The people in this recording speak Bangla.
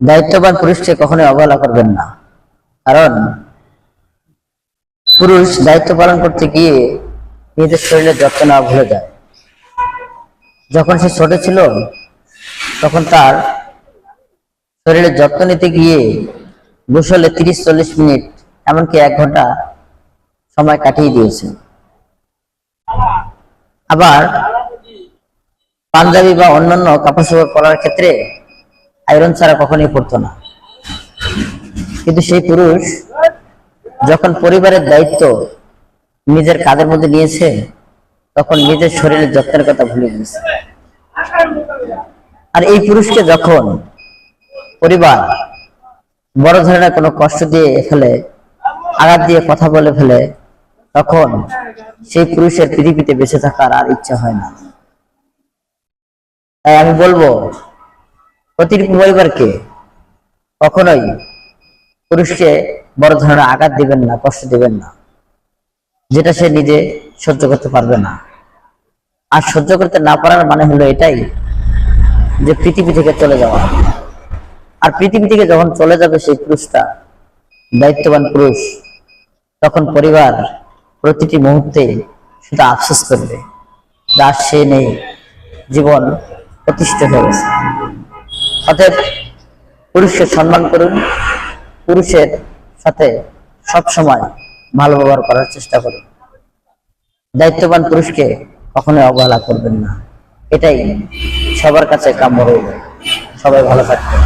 দায়িত্ববান পুরুষকে কখনোই অবহেলা করবেন না। কারণ পুরুষ দায়িত্ব পালন করতে গিয়ে নিজের শরীরের যত্ন নেওয়া ভুলে যায়। যখন সে ছোট ছিল, তখন তার শরীরের যত্ন নিতে গিয়ে গোসলে তিরিশ চল্লিশ মিনিট, এমনকি এক ঘণ্টা সময় কাটিয়ে দিয়েছে। আবার পাঞ্জাবি বা অন্যান্য কাপড় চোপড় পরার ক্ষেত্রে আয়রন ছাড়া কখনোই পড়তো না। কিন্তু সেই পুরুষ যখন পরিবারের দায়িত্ব নিজের কাঁধের মধ্যে নিয়েছে, তখন নিজের শরীরের যত্নের কথা ভুলে গেছে। আর এই পুরুষকে যখন পরিবার বড় ধরনের কোনো কষ্ট দিয়ে ফেলে, আঘাত দিয়ে কথা বলে ফেলে, তখন সেই পুরুষের পৃথিবীতে বেঁচে থাকার আর ইচ্ছা হয় না। তাই আমি বলব প্রতিটি পরিবারকে কখনোই পুরুষকে বড় ধরনের আঘাত দিবেন না, কষ্ট দিবেন না। যেটা সে নিজে সহ্য করতে পারবে না। আর সহ্য করতে না পারার মানে হলো এটাই যে পৃথিবী থেকে চলে যাওয়া। আর পৃথিবী থেকে যখন চলে যাবে সেই পুরুষটা, দায়িত্ববান পুরুষ, তখন পরিবার প্রতিটি মুহূর্তে শুধু আফসোস করবে যা সে নেই, জীবন প্রতিষ্ঠিত হয়ে গেছে। অতএব পুরুষকে সম্মান করুন, পুরুষের সাথে সবসময় ভালো ব্যবহার করার চেষ্টা করুন। দায়িত্ববান পুরুষকে কখনোই অবহেলা করবেন না। এটাই সবার কাছে কাম্য রইল। সবাই ভালো থাকবে